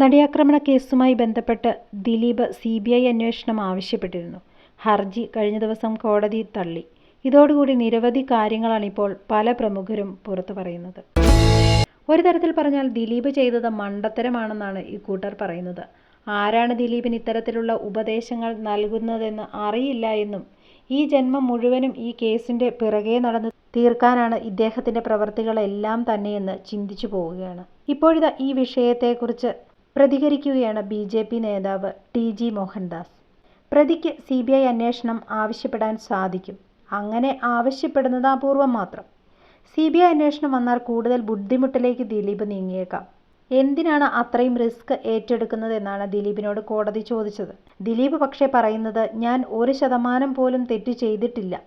നടിയാക്രമണ കേസുമായി ബന്ധപ്പെട്ട് Dileep C B I അന്വേഷണം ആവശ്യപ്പെട്ടിരുന്നു. ഹർജി കഴിഞ്ഞ ദിവസം കോടതി തള്ളി. ഇതോടുകൂടി നിരവധി കാര്യങ്ങളാണ് ഇപ്പോൾ പല പ്രമുഖരും പുറത്തു പറയുന്നത്. ഒരു തരത്തിൽ പറഞ്ഞാൽ ദിലീപ് ചെയ്തത് മണ്ടത്തരമാണെന്നാണ് ഇക്കൂട്ടർ പറയുന്നത്. ആരാണ് ദിലീപിന് ഇത്തരത്തിലുള്ള ഉപദേശങ്ങൾ നൽകുന്നതെന്ന് അറിയില്ല എന്നും ഈ ജന്മം മുഴുവനും ഈ കേസിന്റെ പിറകെ നടന്ന് തീർക്കാനാണ് ഇദ്ദേഹത്തിന്റെ പ്രവർത്തികളെല്ലാം തന്നെയെന്ന് ചിന്തിച്ചു പോവുകയാണ്. ഇപ്പോഴിതാ ഈ വിഷയത്തെക്കുറിച്ച് പ്രതികരിക്കുകയാണ് ബി ജെ പി നേതാവ് ടി ജി മോഹൻദാസ്. പ്രതിക്ക് സി ബി ഐ അന്വേഷണം ആവശ്യപ്പെടാൻ സാധിക്കും. അങ്ങനെ ആവശ്യപ്പെടുന്നത് അപൂർവം മാത്രം. സി ബി ഐ അന്വേഷണം വന്നാൽ കൂടുതൽ ബുദ്ധിമുട്ടിലേക്ക് ദിലീപ് നീങ്ങിയേക്കാം. എന്തിനാണ് അത്രയും റിസ്ക് ഏറ്റെടുക്കുന്നത് എന്നാണ് ദിലീപിനോട് കോടതി ചോദിച്ചത്. ദിലീപ് പക്ഷേ പറയുന്നത് ഞാൻ ഒരു ശതമാനം പോലും തെറ്റ് ചെയ്തിട്ടില്ല.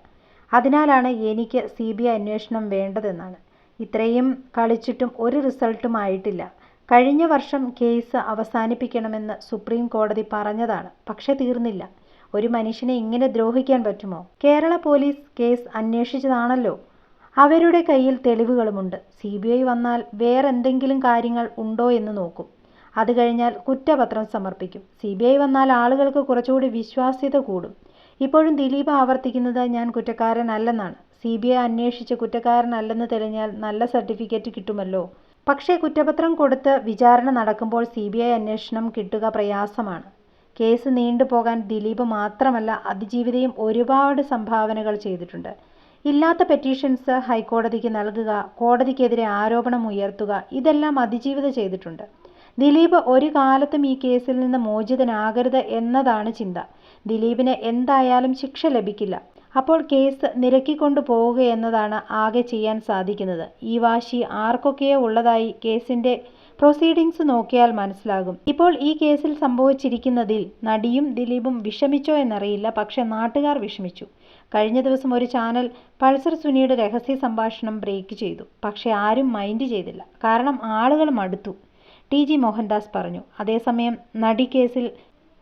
അതിനാലാണ് എനിക്ക് സി ബി ഐ അന്വേഷണം വേണ്ടതെന്നാണ്. ഇത്രയും കളിച്ചിട്ടും ഒരു റിസൾട്ടും ആയിട്ടില്ല. കഴിഞ്ഞ വർഷം കേസ് അവസാനിപ്പിക്കണമെന്ന് സുപ്രീം കോടതി പറഞ്ഞതാണ്. പക്ഷേ തീർന്നില്ല. ഒരു മനുഷ്യനെ ഇങ്ങനെ ദ്രോഹിക്കാൻ പറ്റുമോ? കേരള പോലീസ് കേസ് അന്വേഷിച്ചതാണല്ലോ. അവരുടെ കയ്യിൽ തെളിവുകളുമുണ്ട്. സി ബി ഐ വന്നാൽ വേറെന്തെങ്കിലും കാര്യങ്ങൾ ഉണ്ടോ എന്ന് നോക്കും. അത് കഴിഞ്ഞാൽ കുറ്റപത്രം സമർപ്പിക്കും. സി ബി ഐ വന്നാൽ ആളുകൾക്ക് കുറച്ചുകൂടി വിശ്വാസ്യത കൂടും. ഇപ്പോഴും ദിലീപ് ആവർത്തിക്കുന്നത് ഞാൻ കുറ്റക്കാരനല്ലെന്നാണ്. സി ബി ഐ അന്വേഷിച്ച് കുറ്റക്കാരനല്ലെന്ന് തെളിഞ്ഞാൽ നല്ല സർട്ടിഫിക്കറ്റ് കിട്ടുമല്ലോ. പക്ഷേ കുറ്റപത്രം കൊടുത്ത് വിചാരണ നടക്കുമ്പോൾ സി ബി ഐ അന്വേഷണം കിട്ടുക പ്രയാസമാണ്. കേസ് നീണ്ടുപോകാൻ ദിലീപ് മാത്രമല്ല അതിജീവിതയും ഒരുപാട് സംഭാവനകൾ ചെയ്തിട്ടുണ്ട്. ഇല്ലാത്ത പെറ്റീഷൻസ് ഹൈക്കോടതിക്ക് നൽകുക കോടതിക്കെതിരെ ആരോപണം ഉയർത്തുക ഇതെല്ലാം അതിജീവിത ചെയ്തിട്ടുണ്ട്. ദിലീപ് ഒരു കാലത്തും ഈ കേസിൽ നിന്ന് മോചിതനാകരുത് എന്നതാണ് ചിന്ത. ദിലീപിന് എന്തായാലും ശിക്ഷ ലഭിക്കില്ല. അപ്പോൾ കേസ് നിരക്കിക്കൊണ്ടു പോവുക എന്നതാണ് ആകെ ചെയ്യാൻ സാധിക്കുന്നത്. ഈ വാശി ആർക്കൊക്കെയോ ഉള്ളതായി കേസിന്റെ പ്രൊസീഡിങ്സ് നോക്കിയാൽ മനസ്സിലാകും. ഇപ്പോൾ ഈ കേസിൽ സംഭവിച്ചിരിക്കുന്നതിൽ നടിയും ദിലീപും വിഷമിച്ചോ എന്നറിയില്ല. പക്ഷെ നാട്ടുകാർ വിഷമിച്ചു. കഴിഞ്ഞ ദിവസം ഒരു ചാനൽ പൾസർ സുനിയുടെ രഹസ്യ സംഭാഷണം ബ്രേക്ക് ചെയ്തു. പക്ഷെ ആരും മൈൻഡ് ചെയ്തില്ല. കാരണം ആളുകൾ മടുത്തു ടി ജി മോഹൻദാസ് പറഞ്ഞു. അതേസമയം നടി കേസിൽ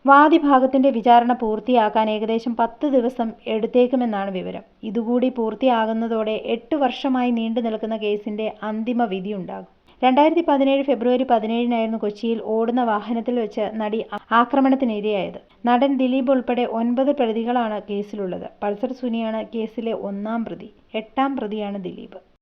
വാദിഭാഗത്തിന്റെ വിചാരണ പൂർത്തിയാക്കാൻ ഏകദേശം പത്ത് ദിവസം എടുത്തേക്കുമെന്നാണ് വിവരം. ഇതുകൂടി പൂർത്തിയാകുന്നതോടെ എട്ട് വർഷമായി നീണ്ടു നിൽക്കുന്ന കേസിന്റെ അന്തിമ വിധിയുണ്ടാകും. രണ്ടായിരത്തി പതിനേഴ് ഫെബ്രുവരി പതിനേഴിനായിരുന്നു കൊച്ചിയിൽ ഓടുന്ന വാഹനത്തിൽ വെച്ച് നടി ആക്രമണത്തിനിരയായത്. നടൻ ദിലീപ് ഉൾപ്പെടെ ഒൻപത് പ്രതികളാണ് കേസിലുള്ളത്. പൾസർ സുനിയാണ് കേസിലെ ഒന്നാം പ്രതി. എട്ടാം പ്രതിയാണ് ദിലീപ്.